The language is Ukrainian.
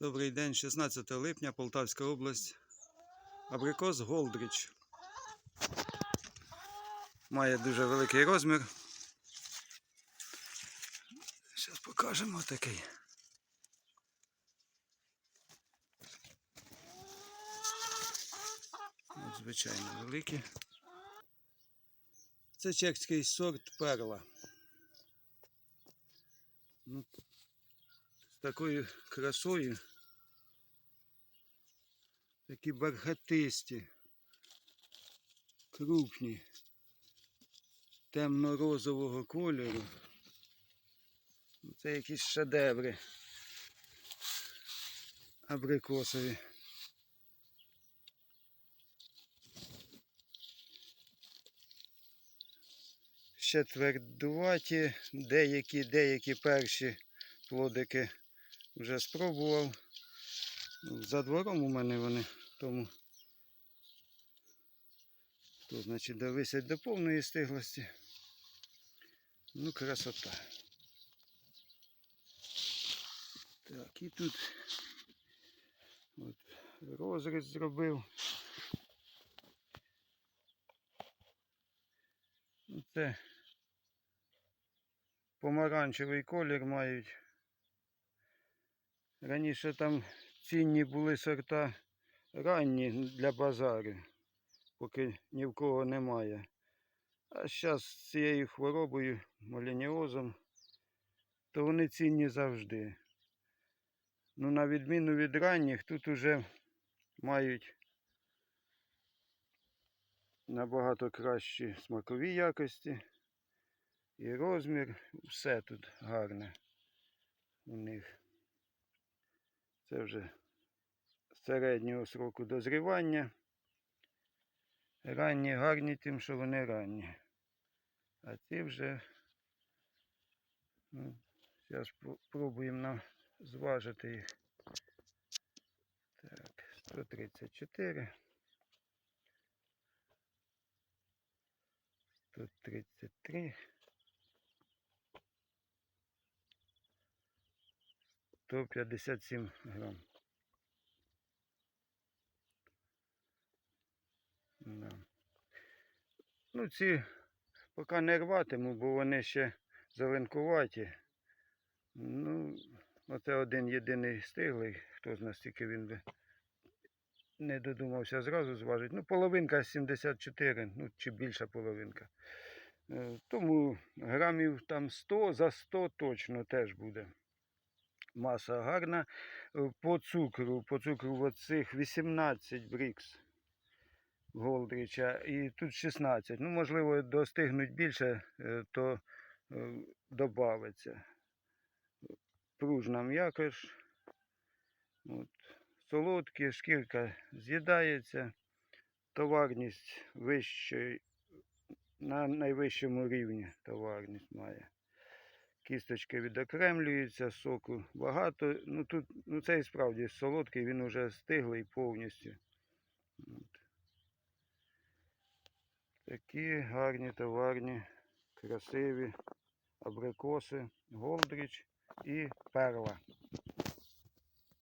Добрий день, 16 липня, Полтавська область. Абрикос Голдріч. Має дуже великий розмір. Зараз покажемо такий. Звичайно, великий. Це чеський сорт перла. Ну, з такою красою. Такі бархатисті, крупні, темно-розового кольору. Ну, Це якісь шедеври абрикосові. Ще твердуваті, деякі, деякі перші плодики вже спробував. Ну, За двором у мене вони, тому то, значить, довисять до повної стиглості. Ну, красота. Так, і тут от, розріз зробив. Ну, Це помаранчевий колір мають. Раніше там цінні були сорта ранні для базару, поки ні в кого немає. А зараз з цією хворобою, малініозом, то вони цінні завжди. Ну, на відміну від ранніх, тут уже мають набагато кращі смакові якості і розмір. Все тут гарне у них. Це вже середнього сроку дозрівання. Ранні гарні тим, що вони ранні. А ці вже ну, зараз спробуємо зважити їх. Так, 134. 133. 157 грам. Ну, ці поки не рватиму, бо вони ще зеленкуваті. Ну, оце один єдиний стиглий, хто з нас тільки він би не додумався зразу зважити. Ну, половинка 74, ну чи більша половинка. Е, Тому грамів там 100 за 100 точно теж буде. Маса гарна. Е, По цукру, по цукру оцих 18 брікс. Голдріча, і тут 16. Ну, можливо, достигнуть більше, е, то е, додається. Пружна м'якош. Солодкі, шкірка з'їдається, товарність вищої, на найвищому рівні товарність має. Кісточки відокремлюються, соку багато. Ну тут ну цей справді солодкий, він вже стиглий повністю. От. Такі гарні товарні, красиві абрикоси, голдріч і перла.